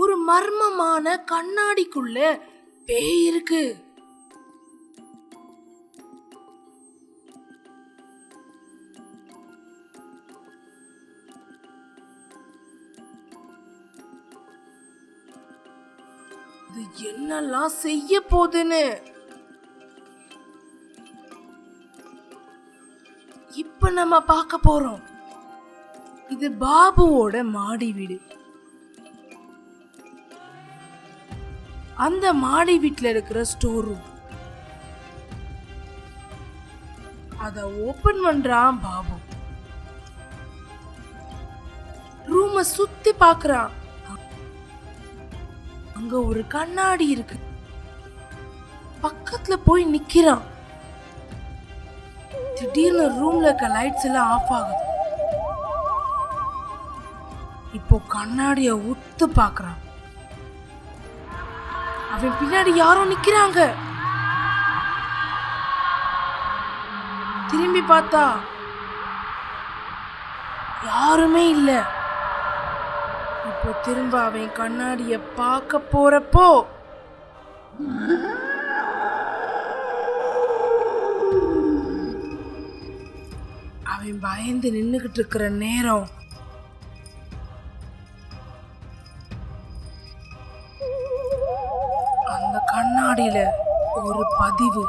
ஒரு மர்மமான கண்ணாடிக்குள்ள பேய் இருக்கு. இது என்னெல்லாம் செய்ய போகுதுன்னு. இப்ப நம்ம பார்க்க போறோம். இது பாபுவோட மாடி வீடு. அந்த மாடி வீட்டில் இருக்கிற ஸ்டோர் ரூம் அதை ஓப்பன் பண்றான் பாபு. ரூமை சுத்தி பாக்குறான். அங்க ஒரு கண்ணாடி இருக்கு. பக்கத்துல போய் நிக்கிறான். திடீர்னு ரூம்ல இருக்க லைட்ஸ் எல்லாம் ஆஃப் ஆகுது. இப்போ கண்ணாடிய உத்து பார்க்குறான் அவன் பின்னாடி யாரோ நிக்கிறாங்க. திரும்பி பார்த்தா யாருமே இல்ல. இப்போ திரும்ப அவன் கண்ணாடிய பார்க்க போறப்போ அவன் பயந்து நின்றுக்கிட்டு இருக்கிற நேரம் கண்ணாடியில ஒரு பதிவு.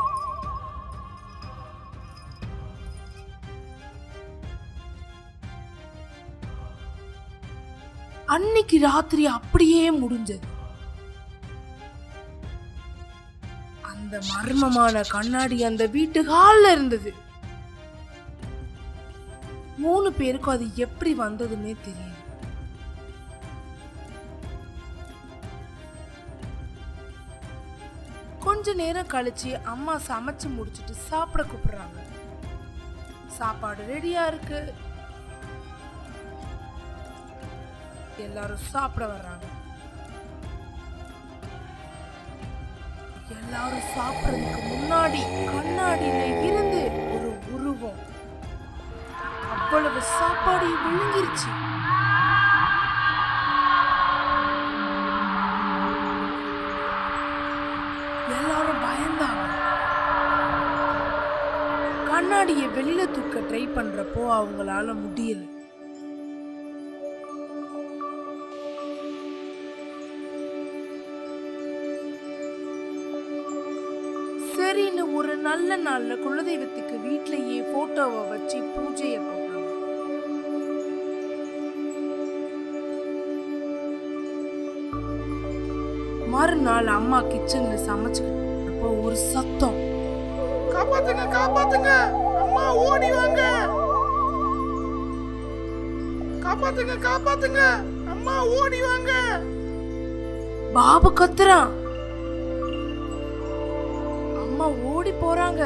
அன்னைக்கு ராத்திரி அப்படியே முடிஞ்சது. அந்த மர்மமான கண்ணாடி அந்த வீட்டு ஹால்ல இருந்தது. மூணு பேருக்கும் அது எப்படி வந்ததுன்னே தெரியல. கொஞ்ச நேரம் கழிச்சு அம்மா சமைச்சு முடிச்சிட்டு சாப்பிட கூப்பிடுறாங்க. சாப்பாடு ரெடியா இருக்கு. எல்லாரும் சாப்பிட வர்றாங்க. எல்லாரும் சாப்பிடுறதுக்கு முன்னாடி கண்ணாடியில இருந்து ஒரு உருவம். அவ்வளவு சாப்பாடு விழுங்கிருச்சு. எல்லாரும் பயந்தாங்க. கண்ணாடியை வெளியில தூக்க ட்ரை பண்றப்போ அவங்களால முடியல. சரின்னு ஒரு நல்ல நாள்ல குலதெய்வத்துக்கு வீட்லயே போட்டோவை வச்சு பூஜையை போடுறாங்க மறுநாள் அம்மா கிச்சன்ல சமைச்சுக்கிட்டு ஒரு சத்தம். காப்பாத்துங்க காப்பாத்துங்க. அம்மா ஓடி வாங்க. காப்பாத்துங்க காப்பாத்துங்க. அம்மா ஓடி வாங்க. பாபு கத்துறான் அம்மா ஓடி போறாங்க.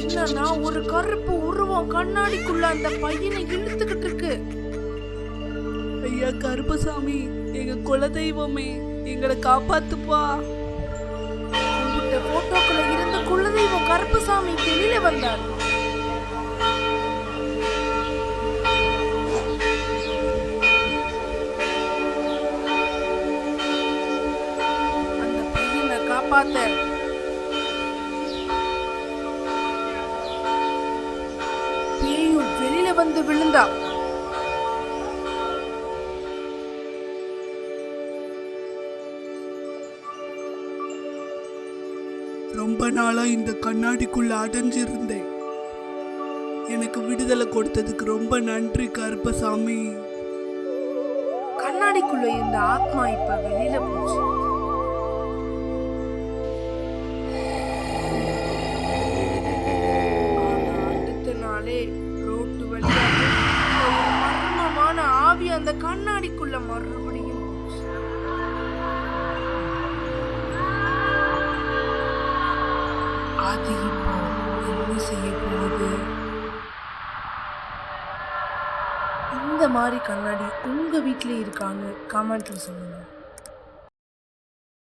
என்னன்னா ஒரு கருப்பு உருவம் கண்ணாடிக்குள்ள அந்த பையனை இழுத்துக்கிட்டு இருக்கு. ஐயா கருப்பசாமி. எங்க குலதெய்வமே எங்களை காப்பாத்துப்பா. கும்பிட்ட போட்டோக்குள்ள இருந்த குலதெய்வம் கருப்புசாமி வெளியில வந்தார். அந்த பையனை காப்பாத்த. வெளியில வந்து விழுந்தா. ரொம்ப நாளா இந்த கண்ணாடிக்குள்ள அடைஞ்சிருந்தேன். எனக்கு விடுதலை கொடுத்ததுக்கு ரொம்ப நன்றி கருப்பசாமி. கண்ணாடிக்குள்ள இருந்த ஆத்மா இப்ப வெளியில போச்சு. அது இப்போ என்ன செய்ய போகுது? இந்த மாதிரி கண்ணாடி உங்க வீட்ல இருக்கான்னு கமெண்ட்ல சொல்லுங்க.